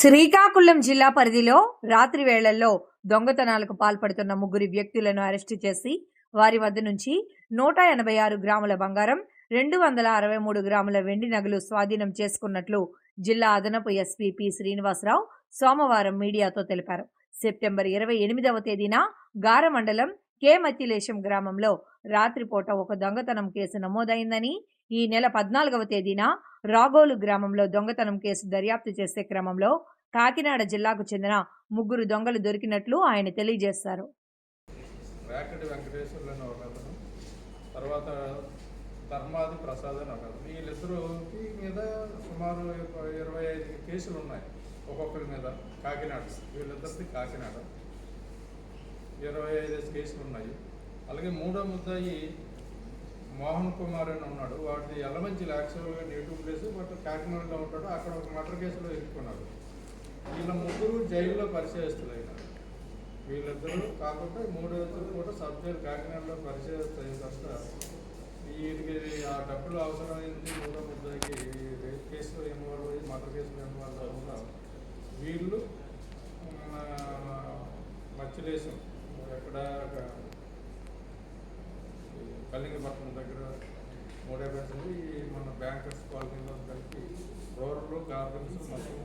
శ్రీకాకుళం జిల్లా పరిధిలో రాత్రి వేళల్లో దొంగతనాలకు పాల్పడుతున్న ముగ్గురు వ్యక్తులను అరెస్టు చేసి వారి వద్ద నుంచి నూట ఎనభై ఆరు గ్రాముల బంగారం రెండు వందల అరవై మూడు గ్రాముల వెండి నగలు స్వాధీనం చేసుకున్నట్లు జిల్లా అదనపు ఎస్పీ పి శ్రీనివాసరావు సోమవారం మీడియాతో తెలిపారు. సెప్టెంబర్ ఇరవై ఎనిమిదవ తేదీన గార మండలం కే మతిలేశం గ్రామంలో రాత్రిపూట ఒక దొంగతనం కేసు నమోదైందని ఈ నెల పద్నాలుగవ తేదీన రాగోలు గ్రామంలో దొంగతనం కేసు దర్యాప్తు చేసే క్రమంలో కాకినాడ జిల్లాకు చెందిన ముగ్గురు దొంగలు దొరికినట్లు ఆయన తెలియజేశారు. తర్వాత ధర్మాది ప్రసాద్ అని ఒక అతను. వీళ్ళిద్దరికి మీద సుమారు ఇరవై ఐదు కేసులు ఉన్నాయి ఒక్కొక్కరి మీద కాకినాడ. వీళ్ళిద్దరిది కాకినాడ. ఇరవై ఐదు కేసులు ఉన్నాయి. అలాగే మూడో ముద్దాయి మోహన్ కుమార్ అని ఉన్నాడు. వాడిది ఎలమంచి యాక్చువల్గా నేటివ్ ప్లేస్ బట్ కాకినాడలో ఉంటాడు. అక్కడ ఒక మర్డర్ కేసులో ఇరుక్కున్నాడు. వీళ్ళ ముగ్గురు జైల్లో పరిచయస్తులు అయినారు వీళ్ళిద్దరూ కాకుండా మూడో ఇద్దరు కూడా సబ్ జైలు కాకినాడలో పరిచయస్తులు తప్ప వీటికి ఆ డబ్బులు అవసరమైంది మూడో ముద్దాయికి రేప్ కేసులో ఇన్వాల్వ్ అయ్యి మర్డర్ కేసులో ఇన్వాల్వ్ అవ్వకుండా వీళ్ళు ఆ, అక్కడ ఒక ఈ దగ్గర మూడే పైసలు మన బ్యాంకర్స్ కాలనీలో కలిపి రూరల్ గార్డెన్స్ మొత్తం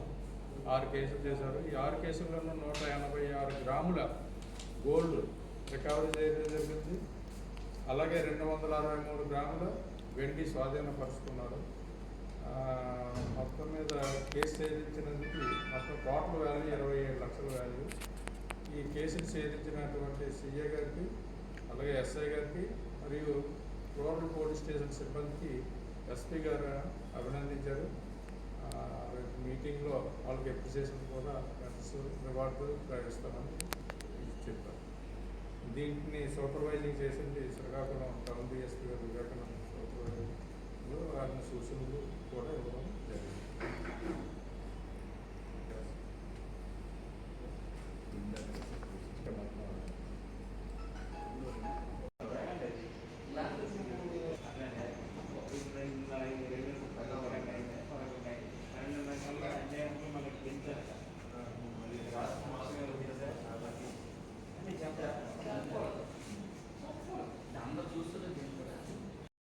ఆరు కేసులు చేశారు. ఈ ఆరు కేసుల్లోనూ నూట ఎనభై ఆరు గ్రాముల గోల్డ్ రికవరీ చేయడం జరిగింది. అలాగే రెండు వందల అరవై మూడు గ్రాముల వెండి స్వాధీనపరుచుకున్నారు. మొత్తం మీద కేసు ఛేదించినందుకు మొత్తం టోటల్ వాల్యూ ఇరవై ఏడు లక్షల వాల్యూ ఈ కేసును ఛేదించినటువంటి సిఏ గారికి అలాగే ఎస్ఐ గారికి మరియు రూరల్ పోలీస్ స్టేషన్ సిబ్బందికి ఎస్పీ గారు అభినందించారు. మీటింగ్లో వాళ్ళకి అప్రిసియేషన్ కూడా రివార్డు ప్రకటిస్తామని చెప్పారు. దీంట్ని సూపర్వైజింగ్ చేసింది శ్రీకాకుళం టౌన్ డిఎస్పీ గారు వివేకానంద